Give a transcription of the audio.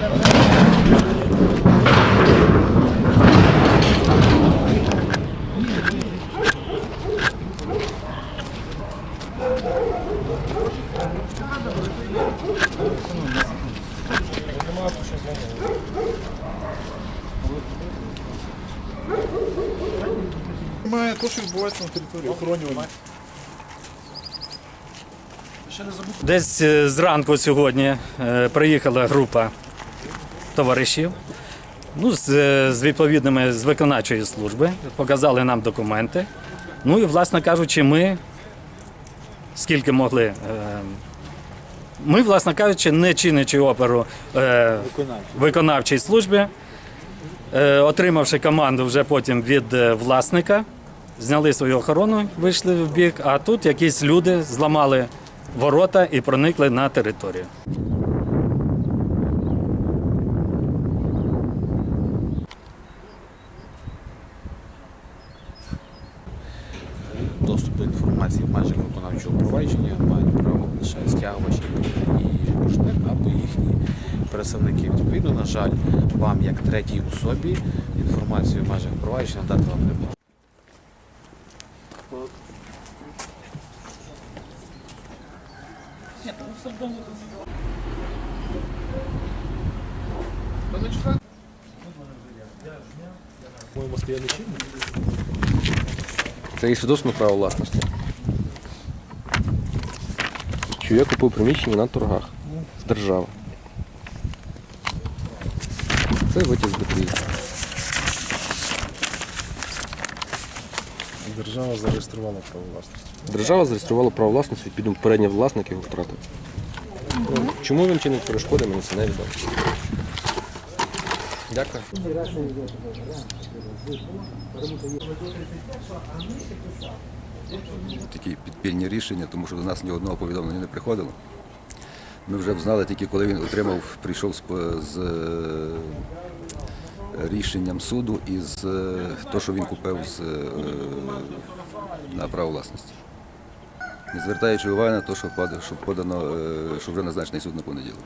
Має те, що відбувається на території охоронювання. Десь е, зранку сьогодні е, приїхала група товаришів ну, з, з відповідними з виконавчої служби, показали нам документи. Ну і, власне кажучи, ми скільки могли. е, Ми, власне кажучи, не чинячи оперу е, виконавчій службі, е, отримавши команду вже потім від е, власника, зняли свою охорону, вийшли в бік, а тут якісь люди зламали ворота і проникли на територію. До інформації в межах виконавчого провадження мають право лише стягувачі і бурштин або їхні представники. Відповідно, на жаль, вам як третій особі інформацію в межах провадження дати вам не можна. Це є свідоцтво право власності. Що я купив приміщення на торгах з держави. Це витяг з БТІ. Держава зареєструвала право власності. Держава зареєструвала право власності, відповідно попередній власник його втратив. Чому він чинить перешкоди, мені це невідомо. Дякую. такі підпільні рішення, тому що до нас ні одного повідомлення не приходило. Ми вже знали тільки коли він отримав, прийшов з, з е, рішенням суду і з е, то, що він купив з, е, на право власності. Не звертаючи уваги на те, що, подано, що вже назначений суд на понеділок.